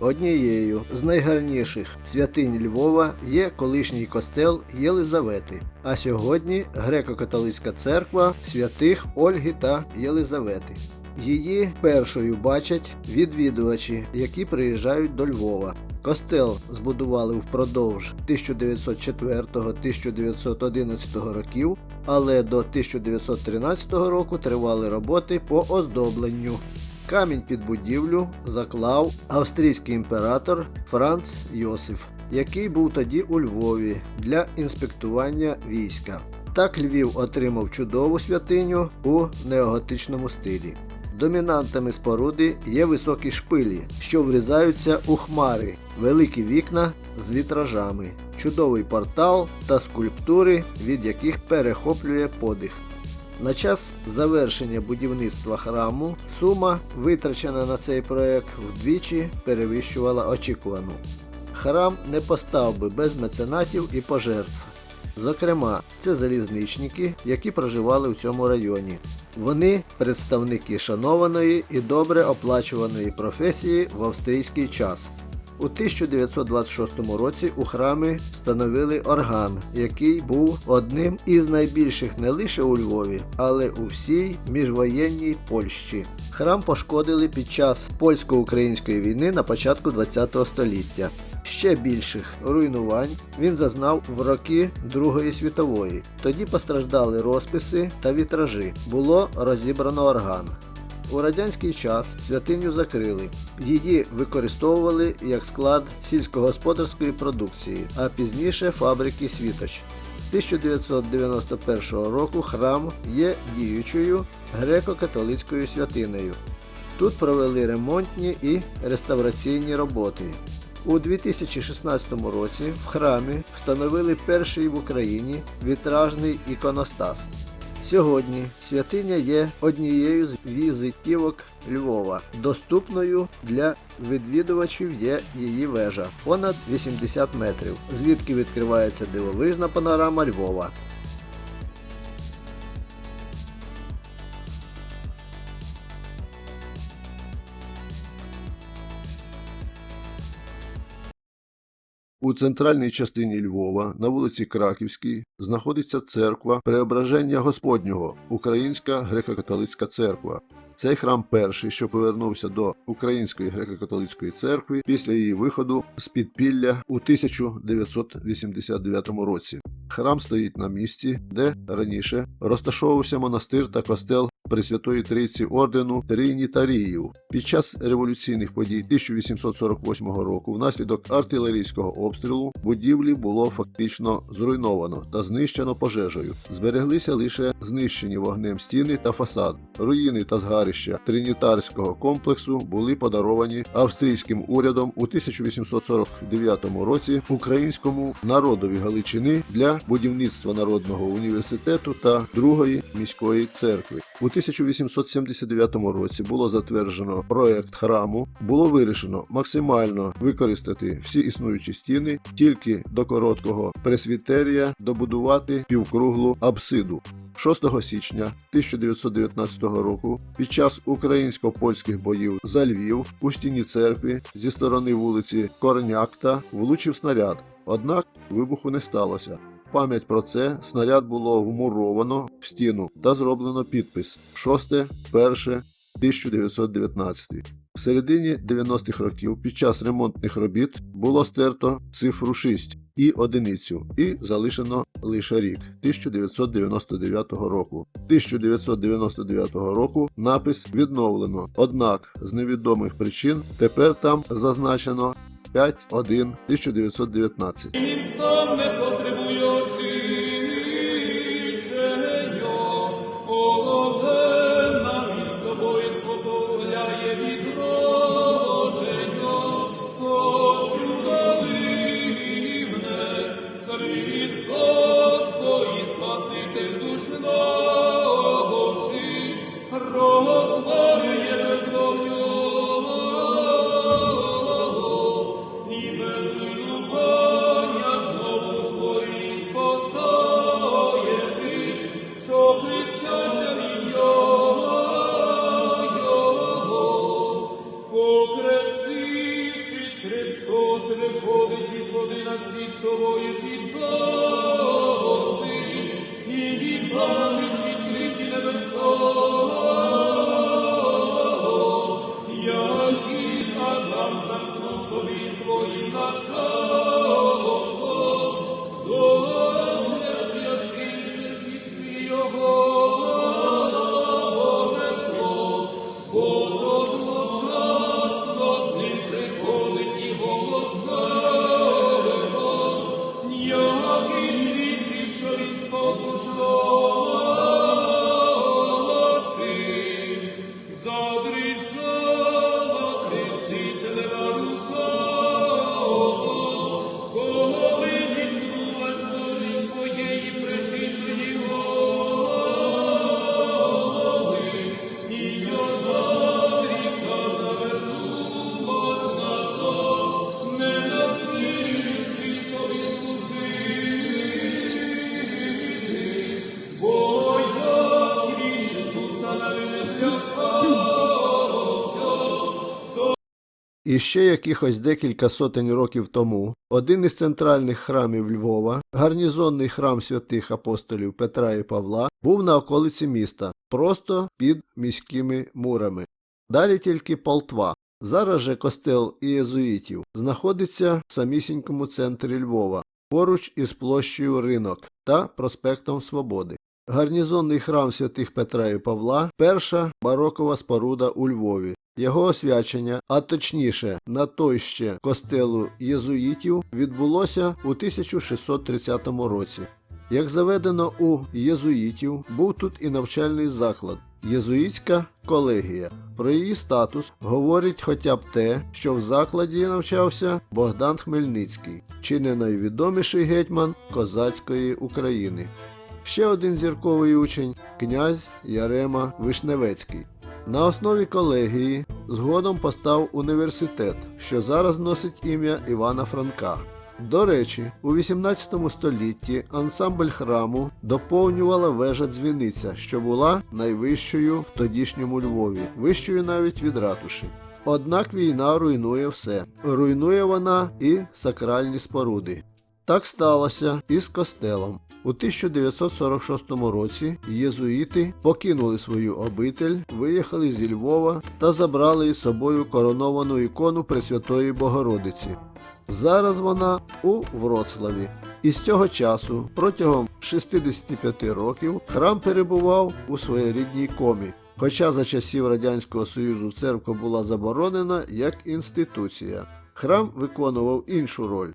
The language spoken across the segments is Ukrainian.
Однією з найгарніших святинь Львова є колишній костел Єлизавети, а сьогодні греко-католицька церква святих Ольги та Єлизавети. Її першою бачать відвідувачі, які приїжджають до Львова. Костел збудували впродовж 1904-1911 років, але до 1913 року тривали роботи по оздобленню. Камінь під будівлю заклав австрійський імператор Франц Йосиф, який був тоді у Львові для інспектування війська. Так Львів отримав чудову святиню у неоготичному стилі. Домінантами споруди є високі шпилі, що врізаються у хмари, великі вікна з вітражами, чудовий портал та скульптури, від яких перехоплює подих. На час завершення будівництва храму сума, витрачена на цей проект, вдвічі перевищувала очікувану. Храм не постав би без меценатів і пожертв. Зокрема, це залізничники, які проживали в цьому районі. Вони представники шанованої і добре оплачуваної професії в австрійський час. У 1926 році у храмі встановили орган, який був одним із найбільших не лише у Львові, але у всій міжвоєнній Польщі. Храм пошкодили під час польсько-української війни на початку ХХ століття. Ще більших руйнувань він зазнав в роки Другої світової. Тоді постраждали розписи та вітражі. Було розібрано орган. У радянський час святиню закрили. Її використовували як склад сільськогосподарської продукції, а пізніше фабрики світоч. 1991 року храм є діючою греко-католицькою святинею. Тут провели ремонтні і реставраційні роботи. У 2016 році в храмі встановили перший в Україні вітражний іконостас. Сьогодні святиня є однією з візитівок Львова. Доступною для відвідувачів є її вежа понад 80 метрів, звідки відкривається дивовижна панорама Львова. У центральній частині Львова на вулиці Краківській знаходиться церква Преображення Господнього, Українська греко-католицька церква. Цей храм перший, що повернувся до Української греко-католицької церкви після її виходу з підпілля у 1989 році. Храм стоїть на місці, де раніше розташовувався монастир та костел Пресвятої Трійці ордену Тринітаріїв. Під час революційних подій 1848 року, внаслідок артилерійського обстрілу, будівлі було фактично зруйновано та знищено пожежею. Збереглися лише знищені вогнем стіни та фасад. Руїни та згарища тринітарського комплексу були подаровані австрійським урядом у 1849 році українському народові Галичини для будівництва народного університету та другої міської церкви. У 1879 році було затверджено проект храму. Було вирішено максимально використати всі існуючі стіни, тільки до короткого пресвітерія добудувати півкруглу апсиду. 6 січня 1919 року під час українсько-польських боїв за Львів у стіні церкви зі сторони вулиці Корнякта влучив снаряд. Однак вибуху не сталося. Пам'ять про це снаряд було вмуровано в стіну та зроблено підпис 6.1.1919. В середині 90-х років під час ремонтних робіт було стерто цифру 6 і одиницю, і залишено лише рік 1999 року. 1999 року напис відновлено, однак з невідомих причин тепер там зазначено 5.1.1919. Він сам не потребуючи І ще якихось декілька сотень років тому один із центральних храмів Львова, гарнізонний храм святих апостолів Петра і Павла, був на околиці міста, просто під міськими мурами. Далі тільки Полтва. Зараз же костел ієзуїтів знаходиться в самісінькому центрі Львова, поруч із площею Ринок та проспектом Свободи. Гарнізонний храм святих Петра і Павла перша барокова споруда у Львові. Його освячення, а точніше на той ще костелу єзуїтів, відбулося у 1630 році. Як заведено у єзуїтів, був тут і навчальний заклад єзуїтська колегія. Про її статус говорить хоча б те, що в закладі навчався Богдан Хмельницький, чи не найвідоміший гетьман козацької України. Ще один зірковий учень князь Ярема Вишневецький. На основі колегії згодом постав університет, що зараз носить ім'я Івана Франка. До речі, у 18 столітті ансамбль храму доповнювала вежа дзвіниця, що була найвищою в тодішньому Львові, вищою навіть від ратуші. Однак війна руйнує все. Руйнує вона і сакральні споруди. Так сталося і з костелом. У 1946 році єзуїти покинули свою обитель, виїхали зі Львова та забрали із собою короновану ікону Пресвятої Богородиці. Зараз вона у Вроцлаві. І з цього часу, протягом 65 років, храм перебував у своєрідній комі. Хоча за часів Радянського Союзу церква була заборонена як інституція. Храм виконував іншу роль.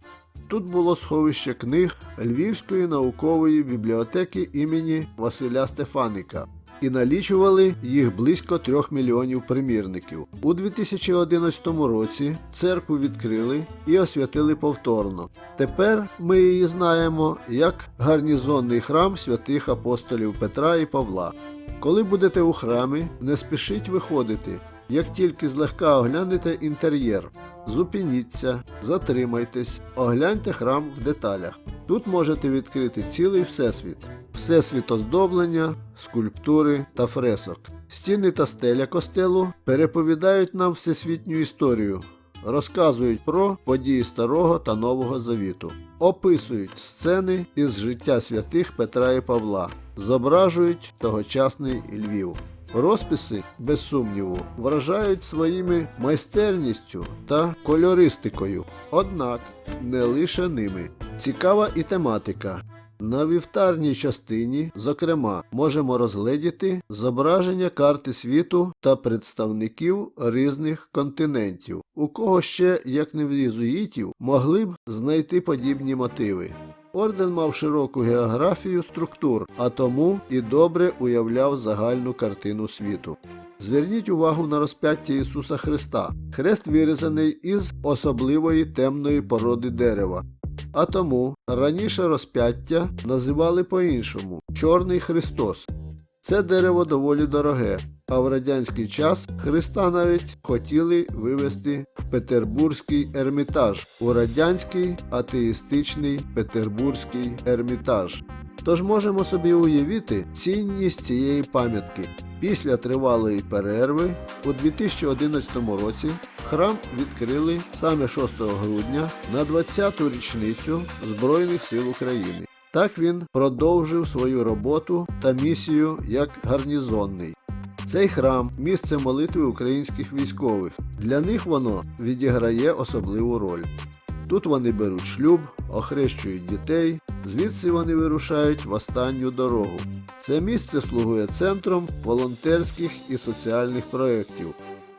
Тут було сховище книг Львівської наукової бібліотеки імені Василя Стефаника. І налічували їх близько трьох мільйонів примірників. У 2011 році церкву відкрили і освятили повторно. Тепер ми її знаємо як гарнізонний храм святих апостолів Петра і Павла. Коли будете у храмі, не спішіть виходити. Як тільки злегка оглянете інтер'єр, зупиніться, затримайтесь, огляньте храм в деталях. Тут можете відкрити цілий всесвіт, всесвіт оздоблення, скульптури та фресок. Стіни та стеля костелу переповідають нам всесвітню історію, розказують про події Старого та Нового Завіту, описують сцени із життя святих Петра і Павла, зображують тогочасний Львів. Розписи, без сумніву, вражають своїми майстерністю та кольористикою, однак не лише ними. Цікава і тематика. На вівтарній частині, зокрема, можемо розгледіти зображення карти світу та представників різних континентів, у кого ще, як не в єзуїтів, могли б знайти подібні мотиви. Орден мав широку географію структур, а тому і добре уявляв загальну картину світу. Зверніть увагу на розп'яття Ісуса Христа. Хрест вирізаний із особливої темної породи дерева. А тому раніше розп'яття називали по-іншому Чорний Христос. Це дерево доволі дороге, а в радянський час Христа навіть хотіли вивезти в Петербурзький ермітаж, у радянський атеїстичний Петербурзький ермітаж. Тож можемо собі уявити цінність цієї пам'ятки. Після тривалої перерви у 2011 році храм відкрили саме 6 грудня на 20-ту річницю Збройних сил України. Так він продовжив свою роботу та місію як гарнізонний. Цей храм місце молитви українських військових. Для них воно відіграє особливу роль. Тут вони беруть шлюб, охрещують дітей, звідси вони вирушають в останню дорогу. Це місце слугує центром волонтерських і соціальних проєктів.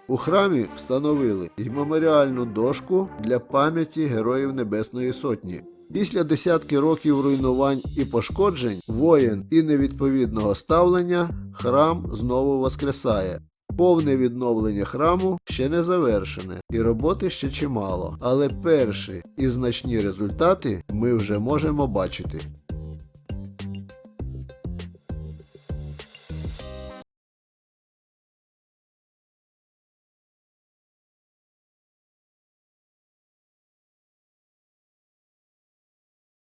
У храмі встановили й меморіальну дошку для пам'яті Героїв Небесної Сотні. Після десятки років руйнувань і пошкоджень, воєн і невідповідного ставлення храм знову воскресає. Повне відновлення храму ще не завершене, і роботи ще чимало, але перші і значні результати ми вже можемо бачити.